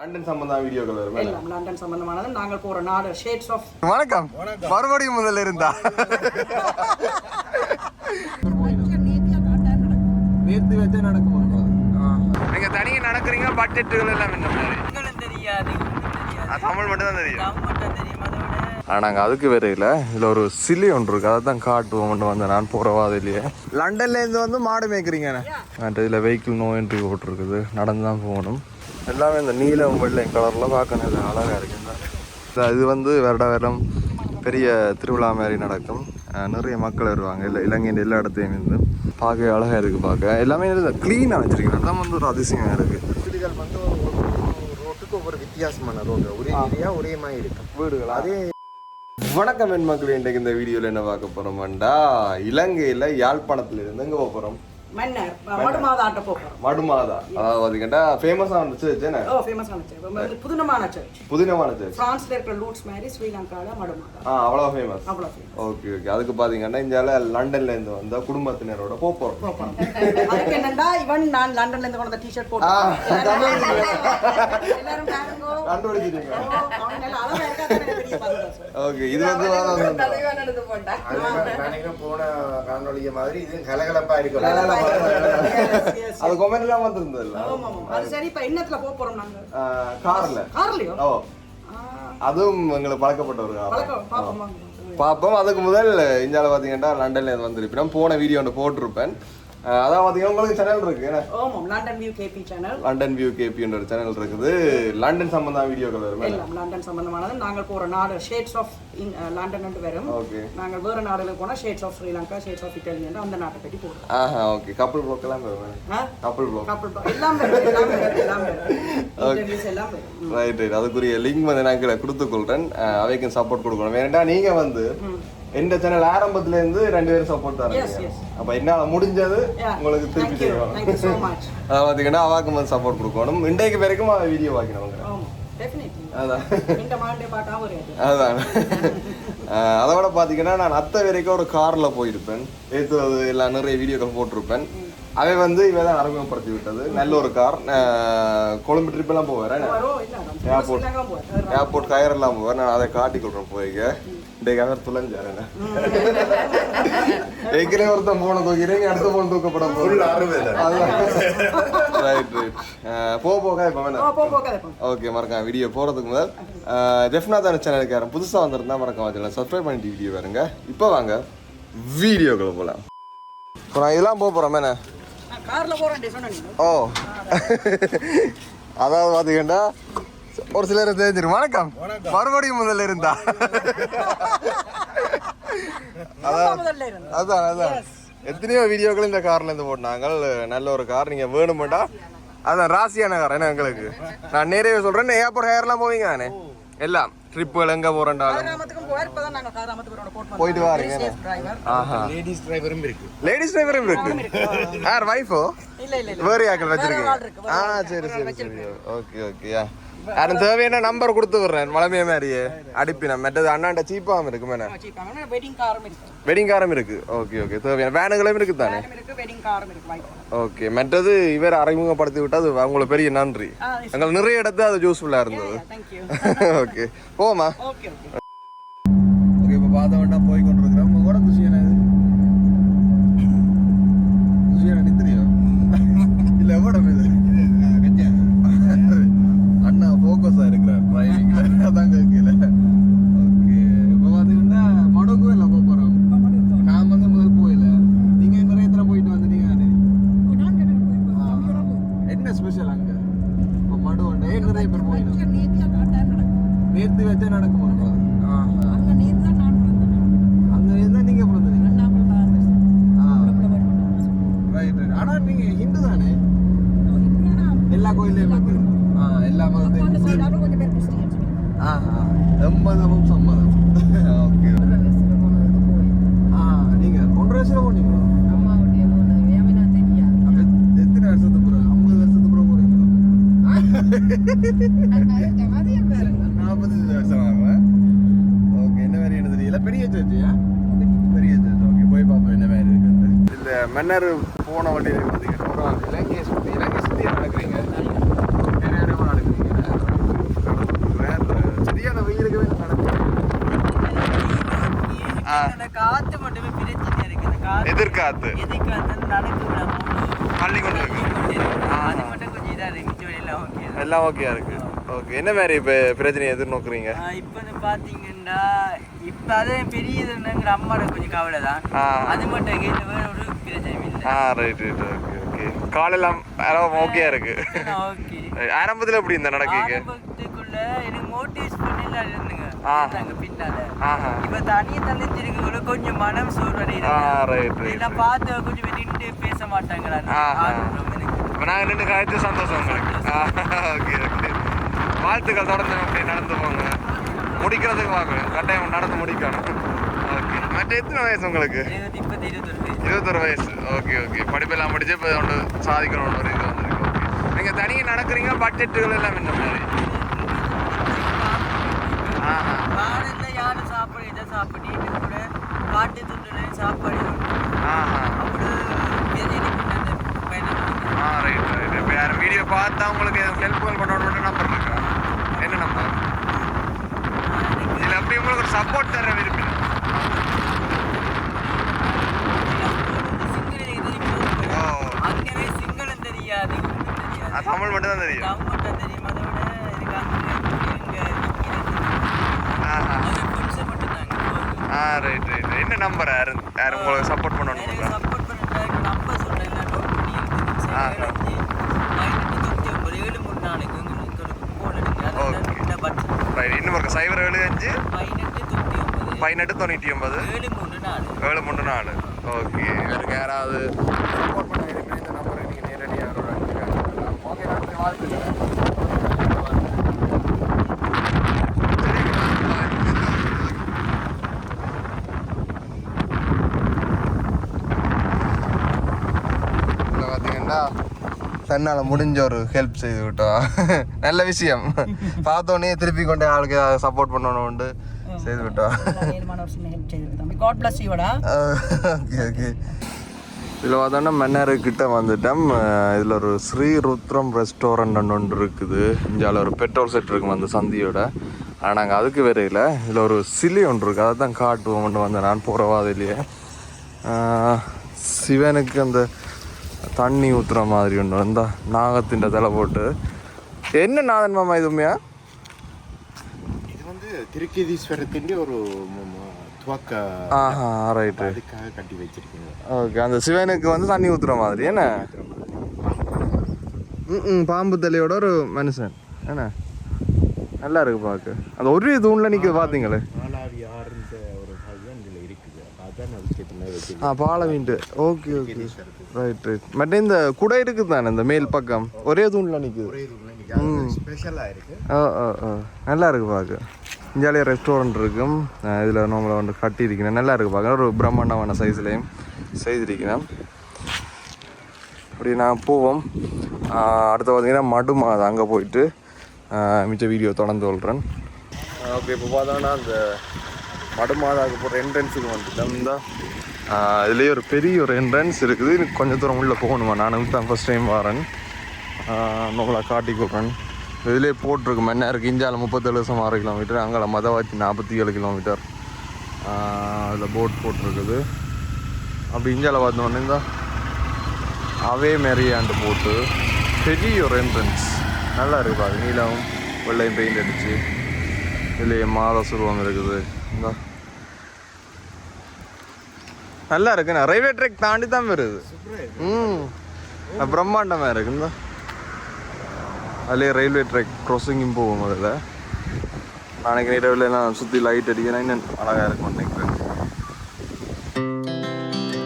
London சம்பந்தம் வீடியோக்கள் வரும் லண்டன் நாங்கள் போற நாடு ஷேட்ஸ் ஆஃப் வணக்கம். மறுபடியும் முதல்ல இருந்தா? நேத்து வச்சே நடக்கும் நீங்க தனியா நடக்கிறீங்க பட்ஜெட்டுகள் எல்லாம் என்ன தெரியாது தமிழ் மட்டும் தான் தெரியும் ஆனால் நாங்கள் அதுக்கு வேற இல்லை. இதில் ஒரு சில்லி ஒன்று இருக்கு. அதை தான் காட்டுவோம். வந்தேன். நான் போகிறவா இல்லையே லண்டன்லேருந்து வந்து மாடு மேய்க்கிறீங்க மற்ற இதில் வெஹிக்கிள் நோ என்ட்ரி போட்டிருக்குது. நடந்து தான் போகணும். எல்லாமே இந்த நீலம் வெள்ளை கலரில் பார்க்கணும். இது அழகாக இருக்குங்க. இது வந்து வருட வருடம் பெரிய திருவிழா மாதிரி நடக்கும். நிறைய மக்கள் வருவாங்க. இல்லை இலங்கையின் எல்லா இடத்தையும் இருந்து. பார்க்க அழகாக இருக்குது பார்க்க. எல்லாமே க்ளீனாக வச்சுருக்கேன் அதான் வந்து ஒரு அதிசயம் இருக்குது வீடுகள் வந்து ரோட்டுக்கு ஒவ்வொரு வித்தியாசமான ரோடு. ஒரே ஏரியா ஒரே மாதிரி இருக்கும் வீடுகள்? அதே வணக்கம் என் மக்கள். இன்றைக்கு இந்த வீடியோவில் என்ன பார்க்க போகிறோம்டா இலங்கையில் யாழ்ப்பாணத்தில் இருந்து எங்கே போக போகிறோம் மன்னர் மடுமாத ஆட்ட போகிறோம் மடுமாதா அதாவது பார்த்தீங்கன்னா ஃபேமஸான சர்ச் என்ன ஓ ஃபேமஸான சர்ச் புதுனமான சர்ச் புதினமான சர்ச் பிரான்ஸ்ல இருக்கிற லூட்ஸ் மாதிரி ஸ்ரீலங்கால மடுமாதா ஆ அவ்வளோ ஃபேமஸ் ஓகே ஓகே அதுக்கு பார்த்தீங்கன்னா இந்தியாவில் லண்டன்ல இருந்து வந்த குடும்பத்தினரோட போக போகிறோம் அதுக்கு என்னண்டா இவன் நான் லண்டன்ல இருந்து கொண்டு டிஷர்ட் போட்டு எல்லாரும் கண்டுபிடிச்சிட்டீங்க. ஓகே இது வந்து நினைக்கிறேன் போன காணொலிய மாதிரி இது கலகலப்பா அது கொமெண்ட்லாம் வந்துருந்ததுல்ல. ஆமா, ஆமா. அது சரி இப்ப என்னத்துல போக போறோம் நாங்க? கார்ல. கார்லயோ? ஓ. ஆ, அதுவும் எங்களுக்கு பழக்கப்பட்டவர்கள் பழக்கம் பாப்போமா பார்ப்போம் அதுக்கு முதல் இந்தியாவில் பார்த்தீங்கன்னா லண்டன்ல இருந்து வந்திருப்பேன் போன வீடியோ ஒன்று போட்டிருப்பேன். பார்த்தீங்கன்னா உங்களுக்கு சேனல் இருக்கு ஆமாம் London view KP channel London view கேபின்ற ஒரு சேனல் இருக்குது. லண்டன் சம்பந்தம் வீடியோக்கள் வரும் எல்லாம் லண்டன் சம்பந்தமானது. நாங்கள் போற நாடு ஷேட்ஸ் ஆஃப் லண்டன் வரும். ஓகே நாங்கள் வேற நாடுகளுக்கு போனா shades of Sri Lanka shades of Italy என்று அந்த நாட்டை பற்றி போடுறோம். ஆஹா ஓகே கப்பல் ப்ளோக் எல்லாம் வரும்? கப்பல் ப்ளோக் கப்பல் பா- எல்லாம் வரும் எல்லாம் வரும் எல்லாம் வரும். எல்லாம் வரும். ரைட் ரைட் அதுக்குரிய லிங்க் வந்து நான் கீழே கொடுத்துக்கொள்றேன் அஹ் அவைக்கும் சப்போர்ட் கொடுக்கணும். வேணுண்டா நீங்க வந்து எந்த சேனல் ஆரம்பத்துல இருந்து ரெண்டு பேரும் சப்போர்ட் yes. அப்ப என்னால முடிஞ்சது. உங்களுக்கு திருப்பி much. அதாவது பார்த்தீங்கன்னா அவாக்கும் வந்து சப்போர்ட் கொடுக்கணும். இன்றைக்கு வரைக்கும் வீடியோ வாக்கினவங்க அதான். இந்த மாண்டே பார்க்காம ஒரு இது. அதான். அஹ் அதை விட பார்த்தீங்கன்னா நான் அத்தை வரைக்கும் ஒரு காரில் போயிருப்பேன். ஏற்றுவது எல்லாம் நிறைய வீடியோக்கள் போட்டிருப்பேன். அவை வந்து இவ தான் அறிமுகப்படுத்தி விட்டது நல்ல ஒரு கார். கொழும்பு ட்ரிப் எல்லாம் போவேன் போறேன். ஏர்போர்ட் கயரெல்லாம் போவேன் நான் அதை காட்டி கொடுறேன் போய்க்க இன்றைக்கு துளைஞ்சார் என்ன? ஏற்கனவே ஒருத்தன் போன தூக்கிறேன் அடுத்த போன தூக்கப்பட. ரைட் ரைட் போக போக இப்போ போ, போ, போ. ஓகே மறக்காம வீடியோ போகிறதுக்கு முதல். ஜெஃப்னாதான சேனலுக்கு யாரும் புதுசாக வந்திருந்தா மறக்காம வச்சுக்கலாம் சப்ஸ்கிரைப் பண்ணிட்டு வீடியோ பாருங்க இப்போ வாங்க வீடியோக்குள்ள போகலாம் இப்போ நான் இதெல்லாம் போக போகிறோம் என்ன? ஓ. அதாவது பார்த்தீங்கன்னா ஒரு சிலர் தெரிஞ்சிரும் வணக்கம். மறுபடியும் முதல்ல இருந்தா. இருந்தேன் அதான். அதான் எத்தனையோ வீடியோக்கள் இந்த கார்ல இருந்து போட்டாங்க நல்ல ஒரு கார். நீங்க வேணுமெண்டா அதான் ராசியான கார். என்ன எங்களுக்கு நான் நிறைய சொல்றேன். ஏர்போர்ட் ஹேர்லாம் போவீங்க தானே? எல்லாம். ட்ரிப்புகள் எங்க போட்டு போயிட்டு வாருங்க. ஆஹா. லேடிஸ் டிரைவரும் இருக்கு. லேடிஸ் டிரைவரும் இருக்கு. யார் வைஃபோ இல்ல இல்ல இல்ல. வேறு யாக்கள் வச்சிருக்கீங்க? ஆ சரி சரி சரி. Okay okay. யாரும் தேவையான நம்பர் கொடுத்து விடுறேன். மலமைய மாதிரியே. அடிப்பின மெட்டது அண்ணாண்ட சீப்பாகவும் இருக்கு வச்சிருக்காங்க வெட்டிங் காரும் இருக்கு. வெட்டிங் காரம் இருக்கு. ஓகே ஓகே தேவையான வேனுகளும் இருக்கு தானே? ஓகே மற்றது இவர் அறிமுகப்படுத்தி விட்டு அது உங்களுக்கு பெரிய நன்றி. எங்களுக்கு நிறைய இடத்துல அது யூஸ்ஃபுல்லாக இருந்தது. ஓகே போமா ஓகே இப்போ பார்த்த வேண்டாம் போய் கொண்டிருக்கிறோம் மன்னர் போன வண்டியில் வந்து போன வண்டி இலங்கையை சுற்றி இலங்கையை சுற்றி நடக்கிறீங்க நிறைய இடமா நடக்கிறீங்க? சரியான வெயிலுக்கு காற்று மட்டுமே பிரச்சனை இருக்குது எதிர்காத்து. எதிர்காத்து நடக்க பள்ளிக்குள்ள அது மட்டும் கொஞ்சம் இதாக இருக்குது எல்லாம் ஓகே எல்லாம் ஓகேயா இருக்குது ஓகே என்ன மாதிரி இப்போ பிரச்சனையை எதிர்நோக்குறீங்க? இப்போ பார்த்தீங்கன்னா இப்போ அதே பெரிய இதுங்கிற அம்மாவோட கொஞ்சம் கவலை தான் அது மட்டும் கேட்டு ஆ ரைட் ரைட் ஓகே ஓகே காலெல்லாம் ஓகேயா இருக்கு. ஓகே. ஆரம்பத்தில் எப்படி இந்த நடக்கீங்க? எனக்கு மோட்டிவேட் பண்ணல இருந்துங்க. இருந்தாங்க பின்னால. இப்ப தனியா திருக்குள்ள கொஞ்சம் மனம் சோர்வடையுது. இதெல்லாம் பார்த்து கொஞ்சம் நின்று பேச மாட்டாங்களா? நாங்கள் நின்று காய்ச்சி சந்தோஷம் ஓகே வாழ்த்துக்கள் தொடர்ந்து அப்படி நடந்து போங்க. முடிக்கிறதுக்கு வாங்க. கட்டாயம் நடந்து முடிக்கணும். மற்ற எத்தனை வயசு உங்களுக்கு? இருபத்தொரு வயசு. ஓகே ஓகே படிப்பெல்லாம் படிச்சு இப்போ ஒன்று சாதிக்கணும்னு ஒரு இது வந்திருக்கு. ஓகே நீங்கள் தனியாக நடக்கிறீங்க பட்ஜெட்டுகள் எல்லாம் இந்த மாதிரி சாப்பாடு இதை சாப்பிட்டு கூட காட்டு துண்டுல சாப்பாடு ஆஹா. ஆ ரைட் ரைட் இப்போ யாரும் வீடியோ பார்த்தா உங்களுக்கு ஹெல்ப்ஃபுல் பண்ணணும் நம்பர் இருக்கா என்ன நம்பர் இதில் அப்படி உங்களுக்கு ஒரு சப்போர்ட் தர விரும்பினேன் ஓ அங்கவே சிங்களம் தெரியாது ஒண்ணும் தெரியாது ஆ, தமிழ் மட்டும் தான் தெரியும் கவர்மெண்ட் தெரியும் அதை விட எனக்கு அங்கே இங்கே ஆஹா அது புதுசு மட்டும்தாங்க ஆ ரைட் ரைட் என்ன நம்பர் யாரு யார் உங்களுக்கு சப்போர்ட் பண்ணணும் எனக்கு சப்போர்ட் பண்ணுறதுக்கு நம்பர் சொல்கிறேன் நான் நோட் பண்ணி ஆ. எடுத்து பதினெட்டு தொண்ணூற்றி ஒன்பது ஏழு மூணு நாளைக்கு உங்களுக்கு ஃபோன் எடுங்க Okay. அதில் பட்ஜெட் ரைட் இன்னும் ஒரு சைபர் ஏழு அஞ்சு பதினெட்டு தொண்ணூற்றி ஒன்பது பதினெட்டு தொண்ணூற்றி ஒன்பது. ஏழு மூணு நாலு. ஓகே. வேறு யாராவது சப்போர்ட் பண்ண விரும்பினா இந்த நம்பரை நீங்கள் நேரடியாக அவரோட ஓகே நன்றி வாழ்த்துக்கிறேன். இதில் பார்த்தீங்கன்னா தன்னால் முடிஞ்ச ஒரு ஹெல்ப் செய்து விட்டோம் நல்ல விஷயம். பார்த்தோன்னே திருப்பி கொண்டு ஆளுக்கு சப்போர்ட் பண்ணணும்னு. செய்து விட்டோம் காட் பிளஸ் யூடா ஓகே ஓகே இதில் பார்த்தோன்னா மன்னார் கிட்ட வந்துட்டோம். இதில் ஒரு ஸ்ரீ ருத்ரம் ரெஸ்டாரண்ட் ஒன்று இருக்குது. இந்தியாவில் ஒரு பெட்ரோல் செட் இருக்கும் அந்த சந்தியோட. ஆனால் நாங்கள் அதுக்கு வரையில இதில் ஒரு சிலை ஒன்று இருக்குது அதை தான் காட்டுவோம்னு வந்தேன் நான் போகிற வாதிலேயே சிவனுக்கு அந்த தண்ணி ஊற்றுற மாதிரி ஒன்று வந்தா நாகத்தின் தலை போட்டு. என்ன நாதன் மாமா இது உண்மையா? இது வந்து திருக்கேதீஸ்வரத்தின் ஒரு துவக்க ரைட்டு அதுக்காக கட்டி வச்சிருக்கீங்க ஓகே அந்த சிவனுக்கு வந்து தண்ணி ஊற்றுற மாதிரி என்ன ம் பாம்பு தலையோட ஒரு மனுஷன் என்ன நல்லா இருக்கு பார்க்க அந்த ஒரு தூணில் அதுக்கேற்ற மாதிரி ஆ பாலவீண்டு ஓகே ஓகே ரைட் ரைட் மற்ற இந்த குடை இருக்குது தானே இந்த மேல் பக்கம் ஒரே தூணில் நிற்குது ஓ ஓ ஓ நல்லா இருக்கு பார்க்க. இந்தியாவிலே ரெஸ்டாரண்ட் இருக்கும். இதில் நம்மளை வந்து கட்டியிருக்கிறேன். நல்லா இருக்கு பார்க்க. ஒரு பிரம்மாண்டமான சைஸ்லேயும் செய்திருக்கிறேன். அப்படி நான் போவோம். அடுத்து பார்த்தீங்கன்னா மடுமாது அங்கே போயிட்டு மிச்ச வீடியோ தொடர்ந்து சொல்கிறேன் ஓகே இப்போ பார்த்தோன்னா அந்த மடுமாதாவுக்கு போகிற என்ட்ரன்ஸுக்கு வந்துட்டோம். இந்த. இதுலேயே ஒரு பெரிய ஒரு என்ட்ரன்ஸ் இருக்குது. கொஞ்சம் தூரம் உள்ளே போகணுமா? நானும் தான் ஃபஸ்ட் டைம் வரேன். நம்மளை காட்டி கொடுக்குறேன். இதிலே போட்டிருக்கு மன்னாருக்கு இந்தியாவில் முப்பத்தேழு வருஷம் ஆறு கிலோமீட்டர் அங்கே மதவாச்சி நாற்பத்தி ஏழு கிலோமீட்டர் அதில் போட் போட்டிருக்குது. அப்படி இந்தியாவில் பார்த்தோன்னே இந்த அவே மெரியாண்டு போட்டு பெரிய ஒரு என்ட்ரன்ஸ் நல்லா இருக்குது பாரு நீலம் வெள்ளையும் பெயிண்ட் அடிச்சு இதுலேயே மாத சுருவம் இருக்குது இந்த. நல்லா இருக்குண்ணா ரயில்வே ட்ராக் தாண்டி தான் வருது ம் பிரம்மாண்டமாக இருக்கு இந்த அதுலேயே ரயில்வே ட்ராக் க்ராசிங்கும் போகும் அதில் நாளைக்கு இரவில் எல்லாம் சுற்றி லைட் அடிக்கிறேன் இன்னும் அழகாக இருக்கும் நினைக்கிறேன்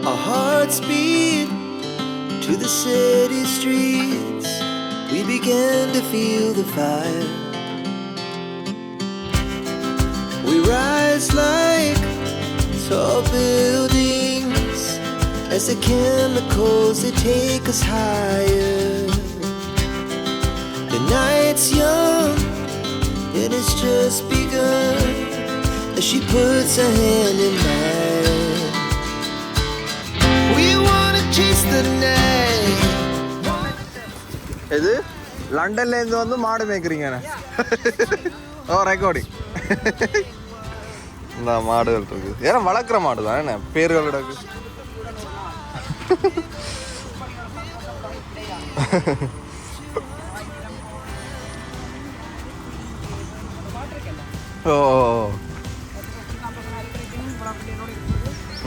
Our hearts beat to the city streets. We began to feel the fire. We rise like tall buildings as the chemicals they take us higher. The night's young and it's just begun as she puts her hand in mine. We wanna chase the night. இது லண்டன்லேருந்து வந்து மாடு மேய்க்கிறீங்கண்ணே ஓ recording இந்த மாடுகள் இருக்கு ஏன்னா வளர்க்குற மாடு தான் என்ன பேர்கள் கிடக்கு ஓ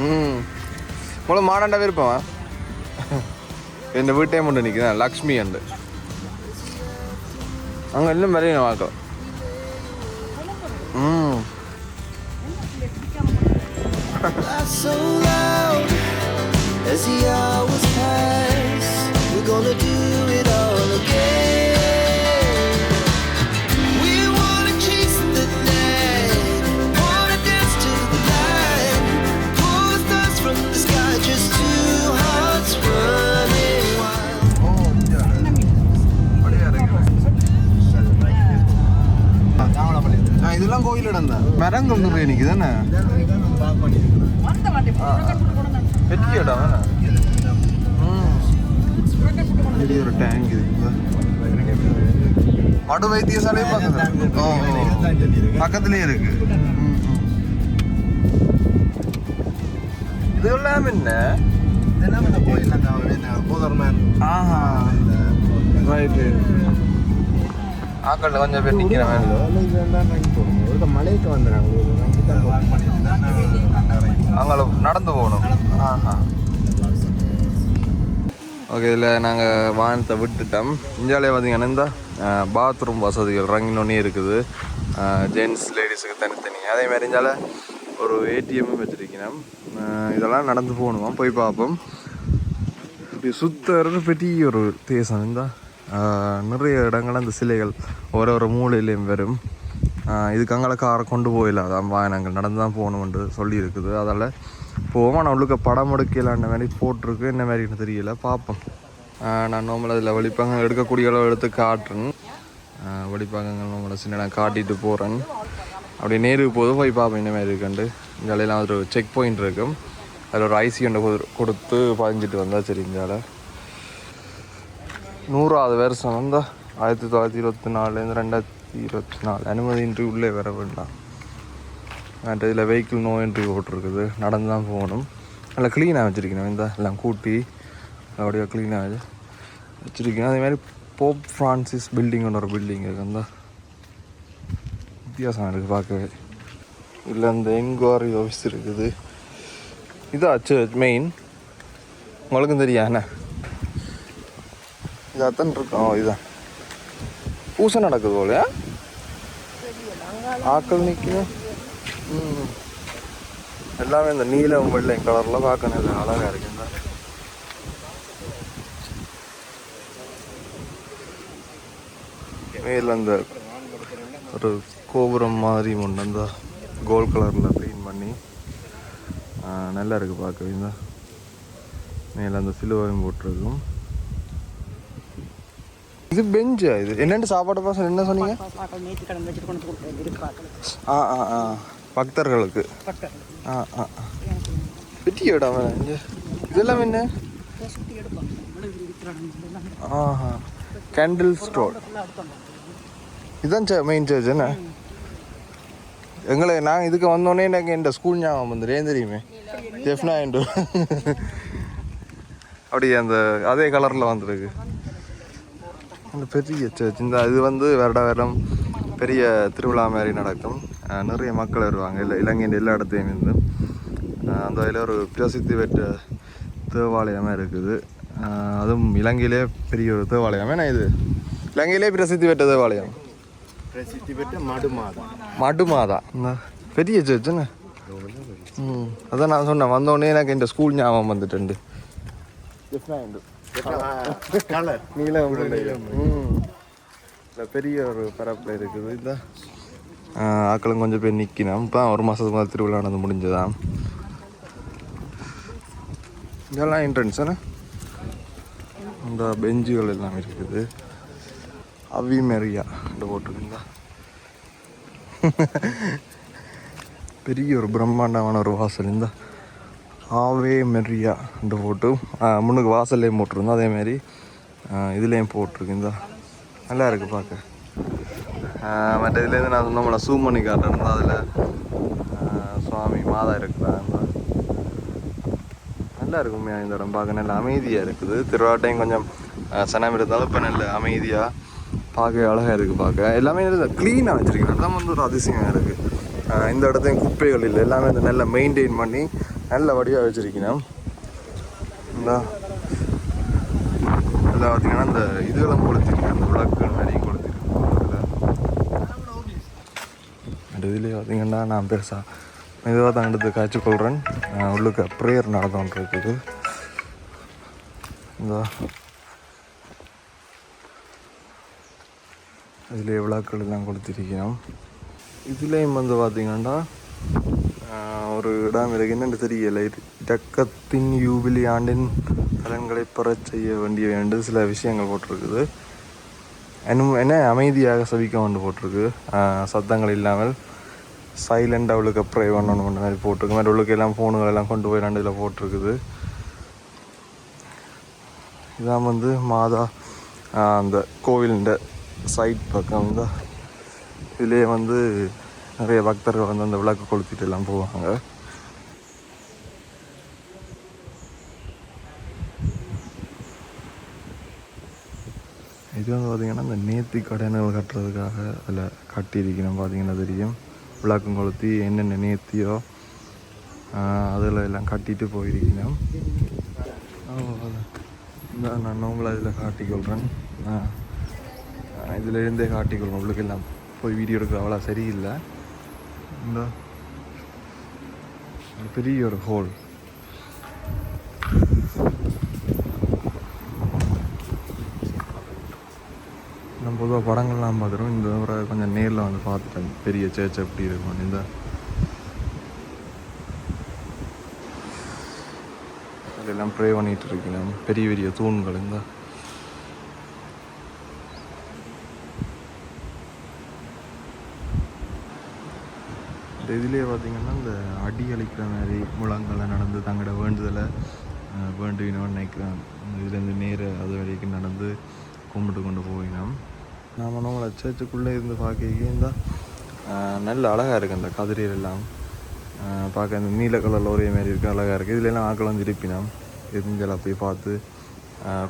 ம். உங்களை மாடாண்டா விருப்பம் என் வீட்டே மட்டும் நிற்கிறேன் லக்ஷ்மி அண்டு அங்கே இன்னும் வரையும் வாக்கம் ம். So loud as he இதெல்லாம் கோயில் இடம் தான் மரங்கள் நிறைய நிற்குது தானே வெற்றி இடம் பெரிய ஒரு டேங்க் இருக்குது மடு வைத்தியசாலை பக்கத்துல. ஓ ஓ. பக்கத்துலயே இருக்கு. ம், ம். இதெல்லாம் என்ன? ஆஹா. ரைட்டு ஆக்கள் கொஞ்சம் பேர் நிற்கிறேன் மலைக்கு வந்துடுறாங்க அங்கே நடந்து போகணும். ஆஹா. ஓகே இதில் நாங்கள் வாகனத்தை விட்டுட்டோம். இந்தியாவிலே பார்த்தீங்கன்னா இந்த பாத்ரூம் வசதிகள் ரங்கினொன்னே இருக்குது. ஜென்ஸ் லேடிஸுக்கு தனித்தனி. அதே மாதிரி இந்தியால ஒரு ஏடிஎம் வச்சுருக்கணும். இதெல்லாம் நடந்து போகணுமா. போய் பார்ப்போம். இப்படி சுற்றுறது பெரிய ஒரு தேசம். இந்த நிறைய இடங்கள் அந்த சிலைகள் ஒரு ஒரு மூலையிலையும் வரும். ஆஹ் காரை கொண்டு போயில. அதான் வாகனங்கள் நடந்து தான் போகணும்னு சொல்லியிருக்குது. அதால் போவோம். நான் உள்ளுக்க படம் எடுக்கலான்ற மாதிரி போட்டிருக்கு. என்ன மாதிரின்னு தெரியல. பார்ப்போம். நான் நோம்பல அதில் வழிப்பாங்க எடுக்கக்கூடிய அளவு எடுத்து காட்டுறேன். வெளிப்பாங்கங்கள் நம்மளை சின்ன நான் காட்டிட்டு போகிறேன் அப்படி நேருக்கு போது போய் பார்ப்போம் என்ன மாதிரி இருக்குண்டு இந்த இலையெல்லாம் ஒரு செக் பாயிண்ட் இருக்கும் அதில் ஒரு ஐசி ஒன்று கொடுத்து பதிஞ்சிட்டு வந்தால் சரி இந்தியாவில் நூறாவது வருஷம் வந்தா ஆயிரத்தி தொள்ளாயிரத்தி இருபத்தி நாலுலேருந்து ரெண்டாயிரத்தி இருபத்தி நாலு அனுமதியின்றி உள்ளே வர வேண்டாம். மற்ற இதில் வெஹிக்கிள் நோ என்ட்ரி போட்டிருக்குது. நடந்து தான் போகணும். நல்லா க்ளீனாக வச்சுருக்கணும். இந்த எல்லாம் கூட்டி அப்படியே க்ளீனாக வச்சுருக்கணும். அதேமாதிரி போப் ஃப்ரான்சிஸ் பில்டிங்னு ஒரு பில்டிங் இருக்குது அந்த வித்தியாசம் இருக்குது பார்க்கவே. இல்லை அந்த என்கொயரி ஆஃபீஸ் இருக்குது. இதான் சர்ச் மெயின் உங்களுக்கும் தெரியா என்ன? இதாத்தான் இருக்கோம் இதுதான். இதான் நடக்குது போல. ஆக்கள் நிற்கணும் எல்லாமே இந்த நீலம் வெள்ளை கலரில் பார்க்கணும். இது அழகாக இருக்கு. மேல அந்த ஒரு கோபுரம் மாதிரி ஒன்று அந்த கோல்ட் கலரில் பெயிண்ட் பண்ணி நல்லா இருக்குது பார்க்கவே. மேலே அந்த சிலுவையும் போட்டிருக்கும். இது பெஞ்சா இது? என்னென்னு சாப்பாடு பாசம்? என்ன சொன்னீங்க? ஆ ஆ ஆ. பக்தர்களுக்கு. ஆ ஆ. பெரிய இடம். இதெல்லாம் என்ன? ஆஹா. கேண்டில் ஸ்டோர் இதுதான் மெயின் சர்ச் என்ன? எங்களை நான் இதுக்கு வந்தோடனே எனக்கு இந்த ஸ்கூல் ஞாபகம் வந்துடு ஏன் தெரியுமே? ஜெஃப்னா என்று அப்படி அந்த அதே கலரில் வந்துருக்கு. அந்த பெரிய சர்ச் இந்த இது வந்து வருட வருடம் பெரிய திருவிழா மாதிரி நடக்கும். நிறைய மக்கள் வருவாங்க. இல்லை இலங்கையின் எல்லா இடத்தையும் இருந்து. அந்த வகையில் ஒரு பிரசித்தி பெற்ற தேவாலயமாக இருக்குது. அதுவும் இலங்கையிலே பெரிய ஒரு தேவாலயம். ஏன்னா இது? இலங்கையிலே பிரசித்தி பெற்ற தேவாலயம். பிரசித்தி பெற்ற மடுமாதா. இந்த பெரிய சர்ச் என்ன? ம் அதான் நான் சொன்னேன். வந்தோடனே எனக்கு இந்த ஸ்கூல் ஞாபகம் வந்துட்டு கலர். இல்லை. பெரிய ஒரு பரப்பில் இருக்குது. இந்த ஆக்களும் கொஞ்சம் பேர் நிற்கணும் இப்போ ஒரு மாதத்துக்கு முதல் திருவிழா நடந்து முடிஞ்சதான் இதெல்லாம் என்ட்ரன்ஸ் தானே? இந்த பெஞ்சுகள் எல்லாம் இருக்குது. அவி மெரியா இந்த போட்டிருக்குங்களா பெரிய ஒரு பிரம்மாண்டமான ஒரு வாசல். இந்த ஆவே மெரியா இந்த போட்டு முன்னுக்கு வாசல்லையும் போட்டிருந்தோம். அதேமாரி இதுலேயும் போட்டிருக்கு. இந்த நல்லா இருக்குது பார்க்க மற்ற இதுலேருந்து நான் நம்மளை சூம் பண்ணி காட்டுறேன். அதில் சுவாமி மாதா இருக்கிறா நல்லா இருக்குமே இந்த இடம் பார்க்க நல்ல அமைதியாக இருக்குது. திருவாட்டையும் கொஞ்சம் சனம் இருந்தாலும் இப்போ நல்ல அமைதியாக பார்க்க அழகாக இருக்குது பார்க்க எல்லாமே க்ளீனாக வச்சுருக்கேன் அதான் வந்து ஒரு அதிசயம் இருக்குது இந்த இடத்தையும் குப்பைகள் இல்லை. எல்லாமே வந்து நல்லா மெயின்டைன் பண்ணி நல்ல வடிவாக வச்சுருக்கணும் இந்த. இதில் பார்த்தீங்கன்னா இந்த இதுகளும் கொளுத்திருக்கேன் அந்த விளக்குகள் நிறைய கொளுத்திருக்கேன் அந்த இதுலேயே பார்த்தீங்கன்னா நான் பெருசாக மெதுவாக தான் எடுத்து காய்ச்சி கொள்கிறேன் உள்ளுக்கு ப்ரேயர் நடந்துகிட்டு இருக்குது இந்த. இதில் விழாக்கள் எல்லாம் கொடுத்துருக்கிறோம் இதுலேயும் வந்து பார்த்தீங்கன்னா ஒரு இடம் இருக்கு என்னென்னு தெரியலை. இரக்கத்தின் யூபிலி ஆண்டின் பலன்களை பெறச் செய்ய வேண்டிய என்று சில விஷயங்கள் போட்டிருக்குது. இன்னும் என்ன அமைதியாக சபிக்க கொண்டு போட்டிருக்கு. சத்தங்கள் இல்லாமல் சைலண்ட் அவளுக்கு ப்ரே பண்ணணும் அந்த மாதிரி போட்டிருக்கு. மாதிரி அவளுக்கு எல்லாம் ஃபோனுகள் எல்லாம் கொண்டு போய் ரெண்டு இதில் போட்டிருக்குது. இதான் வந்து மாதா அந்த கோவிலிൻ്റെ சைட் பக்கம். தான் இதிலே வந்து நிறைய பக்தர்கள் வந்து அந்த விளக்கு கொளுத்திட்டு எல்லாம் போவாங்க. இது வந்து பார்த்திங்கன்னா இந்த நேர்த்தி கடன்கள் கட்டுறதுக்காக அதில் கட்டியிருக்கணும் பார்த்தீங்கன்னா தெரியும். விளக்கம் கொளுத்தி என்னென்ன நேர்த்தியோ அதில் எல்லாம் கட்டிட்டு போயிருக்கணும் இந்த நான் உங்களை இதில் காட்டிக்கொள்கிறேன் இதில் இருந்தே காட்டிக்கொள்கிறேன் உங்களுக்கு எல்லாம் போய் வீடியோ எடுக்க அவ்வளோ சரியில்லை. இந்த பெரிய ஒரு ஹோல் நம்ம பொதுவாக படங்கள்லாம் பார்த்துருவோம் இந்த முறை கொஞ்சம் நேரில் வந்து பார்த்துட்டேன். பெரிய சேர்ச் எப்படி இருக்கும் இந்த எல்லாம் ப்ரே பண்ணிகிட்டு இருக்கீங்க பெரிய பெரிய தூண்கள். இந்த இந்த இதுலேயே பார்த்தீங்கன்னா இந்த அடி அழிக்கிற மாதிரி முழங்களை நடந்து தங்களோட வேண்டுதலை அஹ், வேண்டுவினோன்னு நினைக்கிறேன் இதுலேருந்து நேர அது வரைக்கும் நடந்து கும்பிட்டு கொண்டு போயினோம் நாம் நம்மளை சர்ச்சுக்குள்ளே இருந்து பார்க்க இருந்தால் நல்ல அழகாக இருக்குது அந்த கதிரீர் எல்லாம். பார்க்க அந்த நீல கலரில் ஒரே மாதிரி இருக்குது அழகாக இருக்குது இதுல எல்லாம் ஆக்கள் வந்து இருப்பினோம் இருந்தெல்லாம் போய் பார்த்து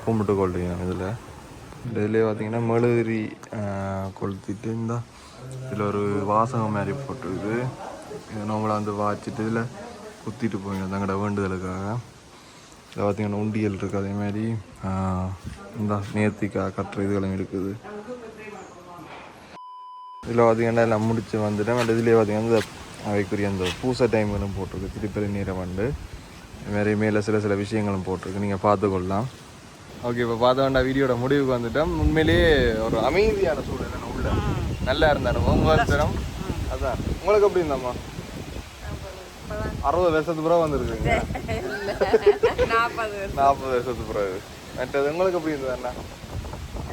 கும்பிட்டு கொள்றீங்க இதில். இந்த இதுலேயே பார்த்தீங்கன்னா மெழுகுரி கொளுத்திட்டு இருந்தால் இதில் ஒரு வாசகம் மாதிரி போட்டிருக்குது. இதை நம்மளை வந்து வாச்சிட்டு இதில் குத்திட்டு போயிடும் தங்கட வேண்டுதலுக்காக. இதில் பார்த்தீங்கன்னா உண்டியல் இருக்குது. அதே மாதிரி இந்த நேர்த்திக்காக கட்டுற இதுகளும் இருக்குது. இதில் பார்த்தீங்கன்னா எல்லாம் முடிச்சு வந்துட்டேன் பட் இதுலேயே பார்த்தீங்கன்னா இந்த அவைக்குரிய அந்த பூசை டைம்களும் போட்டிருக்கு. திருப்பதி நேரம் வந்து இதுமாரி மேலே சில சில விஷயங்களும் போட்டிருக்கு. நீங்கள் பார்த்துக்கொள்ளலாம். ஓகே இப்போ பார்த்த வேண்டாம் வீடியோட முடிவுக்கு வந்துட்டோம். உண்மையிலேயே ஒரு அமைதியான சூழல் உள்ள. நல்லா இருந்தாரு. உங்கள் தரம் அதான். உங்களுக்கு எப்படி இருந்தாம்மா? அறுபது வருஷத்துக்கு பிறகு வந்திருக்குங்க. நாற்பது வருஷத்துக்கு பிறகு. மற்றது உங்களுக்கு எப்படி இருந்தது அண்ணா?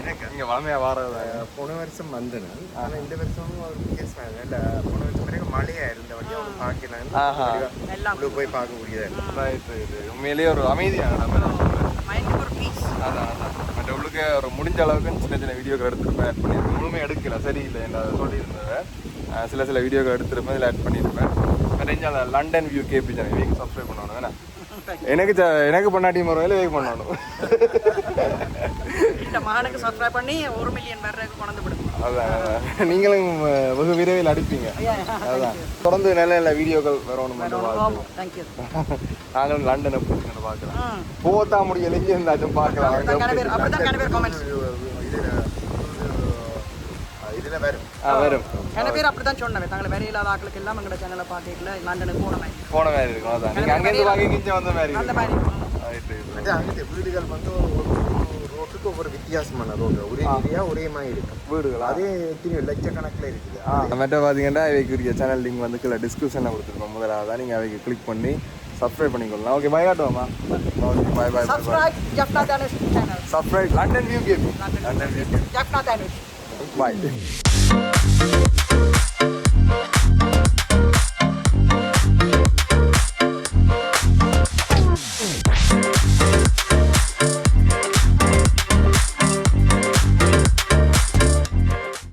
எனக்கு இங்கே வளமையாக வாரதாங்க போன வருஷம் வந்தேன். ஆனால் இந்த வருஷமும் ஒரு வித்தியாசம் இல்லை. போன வருஷம் பிறகு மழையாக இருந்த வழியாக ஆஹா. பார்க்கலாம் போய் பார்க்கக்கூடியதாக ரைட் ரைட் உண்மையிலேயே ஒரு அமைதியான ஒரு அதான் அதான். உள்ளுக்கு ஒரு முடிஞ்ச அளவுக்கு சின்ன சின்ன வீடியோக்கள் எடுத்துருப்பேன் ஆட் பண்ணியிருப்பேன் முழுமையாக எடுக்கல சரியில்லை என்ன சொல்லியிருந்தேன். சில சில வீடியோக்கள் எடுத்திருப்பேன் இதில் ஆட் பண்ணியிருப்பேன் மற்ற அந்த லண்டன் வியூ கேபி சேனல் வீக் சப்ஸ்கிரைப் பண்ணணும் வேணா எனக்கு எனக்கு பண்ணாட்டி முறையில் வெயிட் பண்ணணும். இந்த மகனுக்கு சப்ஸ்கிரைப் பண்ணி ஒரு மில்லியன் பேருக்கு கொண்டு விடுங்க அதான். நீங்களும் வெகு விரைவில் அடிப்பீங்க. அதான். தொடர்ந்து நல்ல நல்ல வீடியோக்கள் வரணும் நாங்களும் லண்டனை போய் பார்க்கலாம். போத்தா முடியல இங்கே இருந்தாச்சும் பார்க்கலாம். இதில் வரும் வரும். கன பேர் அப்படிதான் சொன்னவே தங்களை வேற இல்லாத ஆட்களுக்கு எல்லாம் எங்களோட சேனலை பார்க்கல லண்டனுக்கு போன மாதிரி போன மாதிரி இருக்கும். அதான். அங்கேருந்து வாங்கி கிஞ்ச வந்த மாதிரி அந்த. மாதிரி. வீடுகள் வந்து ஒரு ரோட்டுக்கு ஒவ்வொரு வித்தியாசமான ரோடு ஒரே ஏரியா ஒரே மாதிரி இருக்கும். வீடுகளா? அதே எத்தனையோ லட்சக்கணக்கில் இருக்குது. மற்ற பார்த்தீங்கன்னா அவைக்குரிய சேனல் லிங்க் வந்து கீழே டிஸ்கிரிப்ஷனில் கொடுத்துருக்கோம். முதலாக தான். நீங்கள் அவைக்கு கிளிக் பண்ணி சப்ஸ்கிரைப் பண்ணிக்கொள்ளலாம் okay bye காட்டுவோமா okay bye bye bye bye subscribe Jaffna Dhanush channel subscribe London view game London view game Jaffna Dhanush bye